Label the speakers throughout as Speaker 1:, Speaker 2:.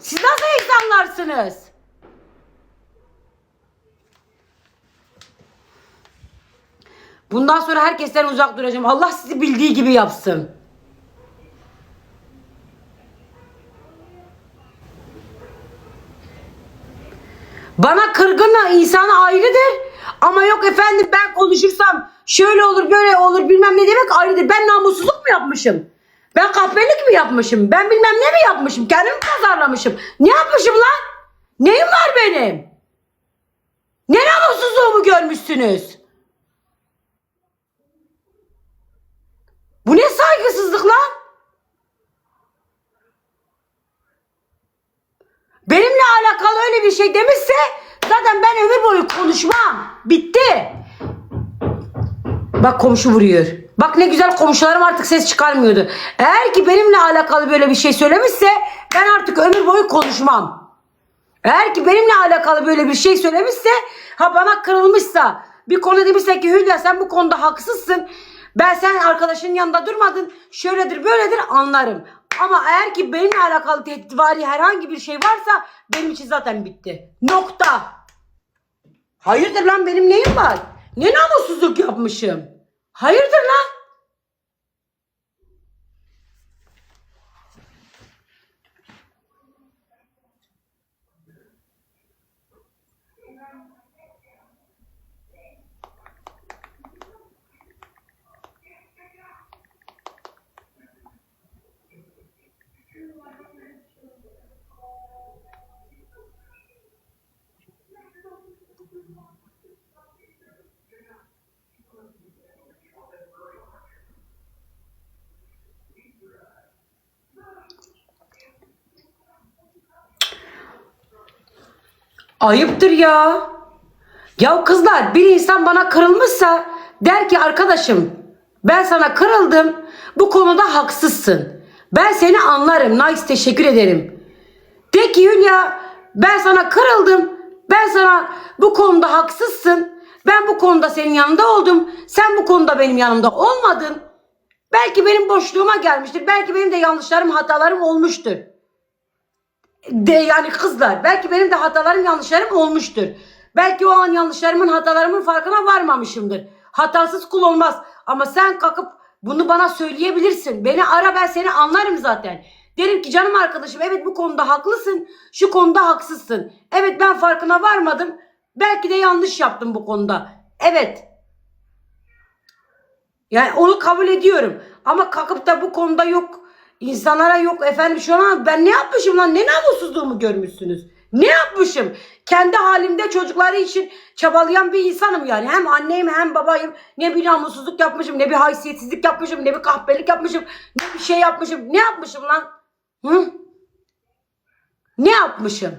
Speaker 1: Siz nasıl insanlarsınız? Bundan sonra herkesten uzak duracağım. Allah sizi bildiği gibi yapsın. Bana kırgınla insana ayrıdır. Ama yok efendim ben konuşursam şöyle olur böyle olur bilmem ne demek ayrıdır. Ben namussuzluk mu yapmışım? Ben kahpelik mi yapmışım? Ben bilmem ne mi yapmışım? Kendimi mi pazarlamışım? Ne yapmışım lan? Neyim var benim? Ne namussuzluğumu görmüşsünüz? Bu ne saygısızlık lan? Benimle alakalı öyle bir şey demişse zaten ben ömür boyu konuşmam. Bitti. Bak komşu vuruyor. Bak ne güzel komşularım artık ses çıkarmıyordu. Eğer ki benimle alakalı böyle bir şey söylemişse ben artık ömür boyu konuşmam. Eğer ki benimle alakalı böyle bir şey söylemişse ha bana kırılmışsa bir konu demişse ki Hülya sen bu konuda haksızsın. Ben sen arkadaşının yanında durmadın. Şöyledir böyledir anlarım. Ama eğer ki benimle alakalı tehditvari herhangi bir şey varsa benim için zaten bitti. Nokta. Hayırdır lan benim neyim var? Ne namussuzluk yapmışım? Hayırdır lan? Ayıptır ya. Ya kızlar bir insan bana kırılmışsa der ki arkadaşım ben sana kırıldım bu konuda haksızsın. Ben seni anlarım. Nice teşekkür ederim. De ki Hülya ben sana kırıldım. Ben sana bu konuda haksızsın. Ben bu konuda senin yanında oldum. Sen bu konuda benim yanımda olmadın. Belki benim boşluğuma gelmiştir. Belki benim de yanlışlarım, hatalarım olmuştur de yani kızlar belki benim de hatalarım yanlışlarım olmuştur. Belki o an yanlışlarımın hatalarımın farkına varmamışımdır. Hatasız kul olmaz. Ama sen kalkıp bunu bana söyleyebilirsin. Beni ara ben seni anlarım zaten. Derim ki canım arkadaşım evet bu konuda haklısın. Şu konuda haksızsın. Evet ben farkına varmadım. Belki de yanlış yaptım bu konuda. Evet. Yani onu kabul ediyorum. Ama kalkıp da bu konuda yok insanlara yok efendim şu an ben ne yapmışım lan ne namussuzluğumu görmüşsünüz. Ne yapmışım? Kendi halimde çocukları için çabalayan bir insanım yani. Hem anneyim hem babayım. Ne bir namussuzluk yapmışım, ne bir haysiyetsizlik yapmışım, ne bir kahpelik yapmışım, ne bir şey yapmışım. Ne yapmışım lan? Hı? Ne yapmışım?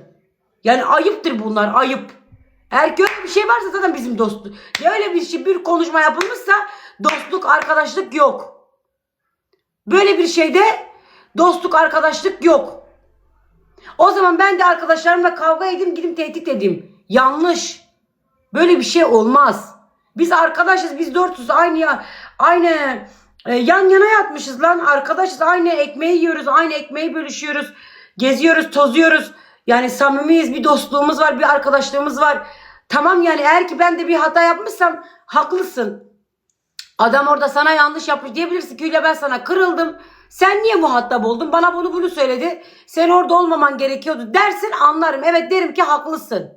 Speaker 1: Yani ayıptır bunlar, ayıp. Eğer ki öyle bir şey varsa zaten bizim dostluk. Ya öyle bir şey, bir konuşma yapılmışsa dostluk, arkadaşlık yok. Böyle bir şeyde dostluk, arkadaşlık yok. O zaman ben de arkadaşlarımla kavga edeyim, gidip tehdit edeyim. Yanlış. Böyle bir şey olmaz. Biz arkadaşız, biz dörtüz aynı ya, aynı e, yan yana yatmışız lan. Arkadaşız, aynı ekmeği yiyoruz, aynı ekmeği bölüşüyoruz. Geziyoruz, tozuyoruz. Yani samimiyiz, bir dostluğumuz var, bir arkadaşlığımız var. Tamam yani eğer ki ben de bir hata yapmışsam haklısın. Adam orada sana yanlış yapmış diyebilirsin ki ben sana kırıldım. Sen niye muhatap oldun? Bana bunu bunu söyledi. Sen orada olmaman gerekiyordu dersin anlarım. Evet derim ki haklısın.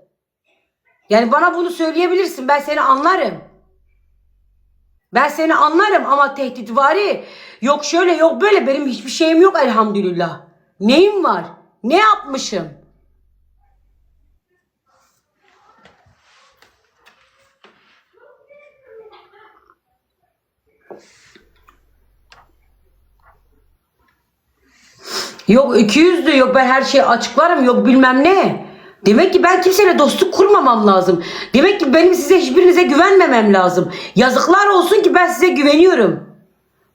Speaker 1: Yani bana bunu söyleyebilirsin. Ben seni anlarım. Ben seni anlarım ama tehditvari yok şöyle yok böyle benim hiçbir şeyim yok elhamdülillah. Neyim var? Ne yapmışım? Yok 200'dü yok ben her şeyi açıklarım yok bilmem ne. Demek ki ben kimseyle dostluk kurmamam lazım. Demek ki benim size hiçbirinize güvenmemem lazım. Yazıklar olsun ki ben size güveniyorum.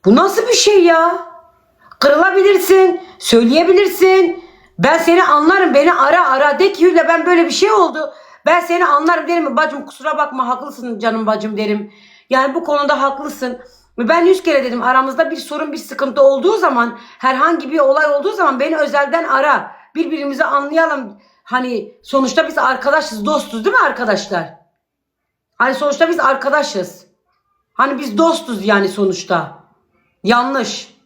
Speaker 1: Bu nasıl bir şey ya? Kırılabilirsin, söyleyebilirsin. Ben seni anlarım, beni ara ara. De ki Hülya ben böyle bir şey oldu. Ben seni anlarım derim. Bacım kusura bakma haklısın canım bacım derim. Yani bu konuda haklısın. Ben yüz kere dedim aramızda bir sorun bir sıkıntı olduğu zaman herhangi bir olay olduğu zaman beni özelden ara. birbirimizi anlayalım. Hani sonuçta biz arkadaşız, dostuz değil mi arkadaşlar? Hani sonuçta biz arkadaşız. Hani biz dostuz yani sonuçta. Yanlış.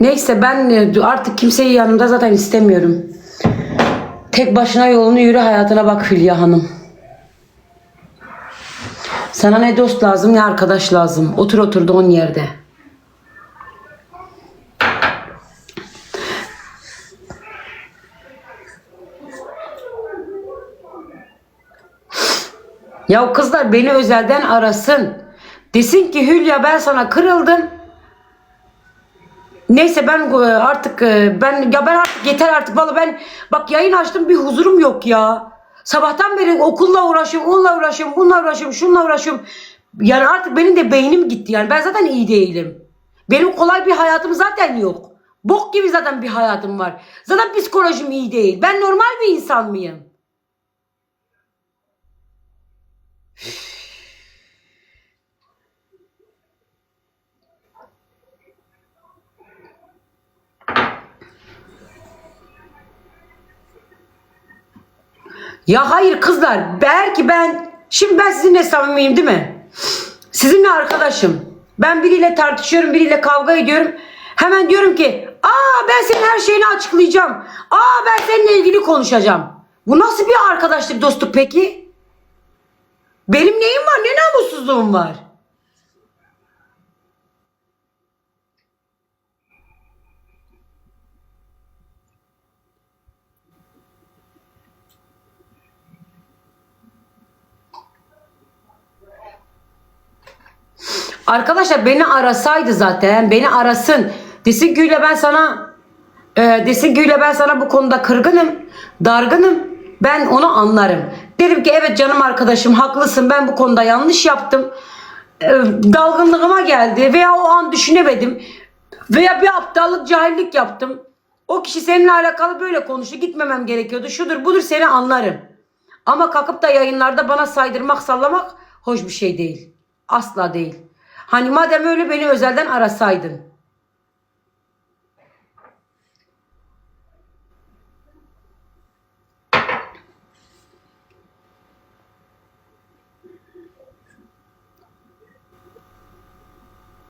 Speaker 1: Neyse ben e, artık kimseyi yanımda zaten istemiyorum. Tek başına yolunu yürü hayatına bak Hülya Hanım. Sana ne dost lazım ne arkadaş lazım. Otur oturduğun yerde. Ya kızlar beni özelden arasın. Desin ki Hülya ben sana kırıldım. Neyse ben e, artık e, ben ya ben artık yeter artık valla ben bak yayın açtım bir huzurum yok ya. Sabahtan beri okulla uğraşıyorum, onunla uğraşıyorum, bununla uğraşıyorum, şununla uğraşıyorum. Yani artık benim de beynim gitti yani. Ben zaten iyi değilim. Benim kolay bir hayatım zaten yok. Bok gibi zaten bir hayatım var. Zaten psikolojim iyi değil. Ben normal bir insan mıyım? Ya hayır kızlar belki ben şimdi ben sizinle samimiyim değil mi? Sizinle arkadaşım. Ben biriyle tartışıyorum, biriyle kavga ediyorum. Hemen diyorum ki aa ben senin her şeyini açıklayacağım. Aa ben seninle ilgili konuşacağım. Bu nasıl bir arkadaşlık dostluk peki? Benim neyim var ne namussuzluğum var? Arkadaşlar beni arasaydı zaten beni arasın. Desin Gül'le ben sana e, desin Gül'le ben sana bu konuda kırgınım, dargınım. Ben onu anlarım. Derim ki evet canım arkadaşım haklısın ben bu konuda yanlış yaptım. E, dalgınlığıma geldi veya o an düşünemedim. Veya bir aptallık cahillik yaptım. O kişi seninle alakalı böyle konuştu. Gitmemem gerekiyordu. Şudur budur seni anlarım. Ama kalkıp da yayınlarda bana saydırmak sallamak hoş bir şey değil. Asla değil. Hani madem öyle beni özelden arasaydın.